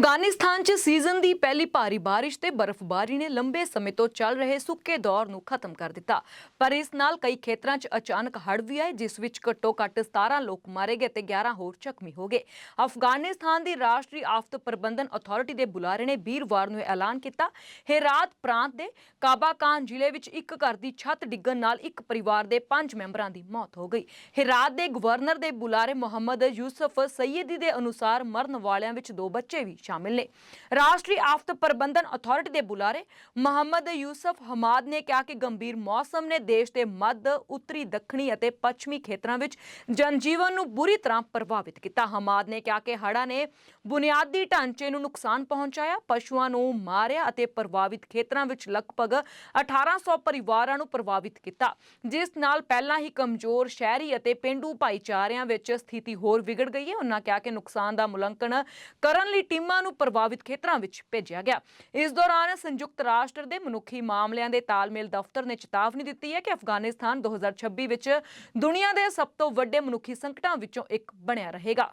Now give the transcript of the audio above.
ਅਫਗਾਨਿਸਤਾਨ 'ਚ ਸੀਜ਼ਨ ਦੀ ਪਹਿਲੀ ਭਾਰੀ ਬਾਰਿਸ਼ ਤੇ ਬਰਫ਼ਬਾਰੀ ਨੇ ਲੰਬੇ ਸਮੇਂ ਤੋਂ ਚੱਲ ਰਹੇ ਸੁੱਕੇ ਦੌਰ ਨੂੰ ਖਤਮ ਕਰ ਦਿੱਤਾ। ਪਰ ਇਸ ਨਾਲ ਕਈ ਖੇਤਰਾਂ 'ਚ ਅਚਾਨਕ ਹੜ੍ਹ ਵੀ ਆਏ, ਜਿਸ ਵਿੱਚ ਘੱਟੋ-ਘੱਟ 17 ਲੋਕ ਮਾਰੇ ਗਏ ਤੇ 11 ਹੋਰ ਜ਼ਖਮੀ ਹੋ ਗਏ। ਅਫਗਾਨਿਸਤਾਨ ਦੀ ਰਾਸ਼ਟਰੀ ਆਫਤ ਪ੍ਰਬੰਧਨ ਅਥਾਰਟੀ ਦੇ ਬੁਲਾਰੇ ਨੇ ਵੀਰਵਾਰ ਨੂੰ ਐਲਾਨ ਕੀਤਾ। ਹੇਰਾਤ ਪ੍ਰਾਂਤ ਦੇ ਕਾਬਾਕਾਨ ਜ਼ਿਲ੍ਹੇ ਵਿੱਚ ਇੱਕ ਘਰ ਦੀ ਛੱਤ ਡਿੱਗਣ ਨਾਲ ਇੱਕ ਪਰਿਵਾਰ ਦੇ 5 ਮੈਂਬਰਾਂ ਦੀ ਮੌਤ ਹੋ ਗਈ। ਹੇਰਾਤ ਦੇ ਗਵਰਨਰ ਦੇ ਬੁਲਾਰੇ ਮੁਹੰਮਦ ਯੂਸਫ ਸਈਦੀ ਦੇ ਅਨੁਸਾਰ ਮਰਨ ਵਾਲਿਆਂ ਵਿੱਚ ਦੋ ਬੱਚੇ ਵੀ ਸ਼ਾਮਿਲ ਨੇ। ਰਾਸ਼ਟਰੀ ਆਫਤ ਪ੍ਰਬੰਧਨ ਅਥਾਰਟੀ ਦੇ ਬੁਲਾਰੇ ਮੁਹੰਮਦ ਯੂਸਫ ਹਮਾਦ ਨੇ ਕਿਹਾ ਕਿ ਗੰਭੀਰ ਮੌਸਮ ਨੇ ਦੇਸ਼ ਦੇ ਮੱਧ, ਉੱਤਰੀ, ਦੱਖਣੀ ਅਤੇ ਪੱਛਮੀ ਖੇਤਰਾਂ ਵਿੱਚ ਜਨਜੀਵਨ ਨੂੰ ਬੁਰੀ ਤਰ੍ਹਾਂ ਪ੍ਰਭਾਵਿਤ ਕੀਤਾ। ਹਮਾਦ ਨੇ ਕਿਹਾ ਕਿ ਹੜ੍ਹਾਂ ਨੇ ਬੁਨਿਆਦੀ ਢਾਂਚੇ ਨੂੰ ਨੁਕਸਾਨ ਪਹੁੰਚਾਇਆ, ਪਸ਼ੂਆਂ ਨੂੰ ਮਾਰਿਆ ਅਤੇ ਪ੍ਰਭਾਵਿਤ ਖੇਤਰਾਂ ਵਿੱਚ ਲਗਭਗ 1800 ਪਰਿਵਾਰਾਂ ਨੂੰ ਪ੍ਰਭਾਵਿਤ ਕੀਤਾ, ਜਿਸ ਨਾਲ ਪਹਿਲਾਂ ਹੀ ਕਮਜ਼ੋਰ ਸ਼ਹਿਰੀ ਅਤੇ ਪਿੰਡੂ ਭਾਈਚਾਰਿਆਂ ਵਿੱਚ ਸਥਿਤੀ ਹੋਰ ਵਿਗੜ ਗਈ ਹੈ। ਉਹਨਾਂ ਕਿਹਾ ਕਿ ਨੁਕਸਾਨ ਦਾ ਮੁਲੰਕਣ ਕਰਨ ਲਈ ਟੀਮਾਂ ਨੂੰ ਪ੍ਰਭਾਵਿਤ ਖੇਤਰਾਂ ਵਿੱਚ ਭੇਜਿਆ ਗਿਆ। ਇਸ ਦੌਰਾਨ ਸੰਯੁਕਤ ਰਾਸ਼ਟਰ ਦੇ ਮਨੁੱਖੀ ਮਾਮਲਿਆਂ ਦੇ ਤਾਲਮੇਲ ਦਫ਼ਤਰ ਨੇ ਚੇਤਾਵਨੀ ਦਿੱਤੀ ਹੈ ਕਿ ਅਫਗਾਨਿਸਤਾਨ 2026 ਵਿੱਚ ਦੁਨੀਆ ਦੇ ਸਭ ਤੋਂ ਵੱਡੇ ਮਨੁੱਖੀ ਸੰਕਟਾਂ ਵਿੱਚੋਂ ਇੱਕ ਬਣਿਆ ਰਹੇਗਾ।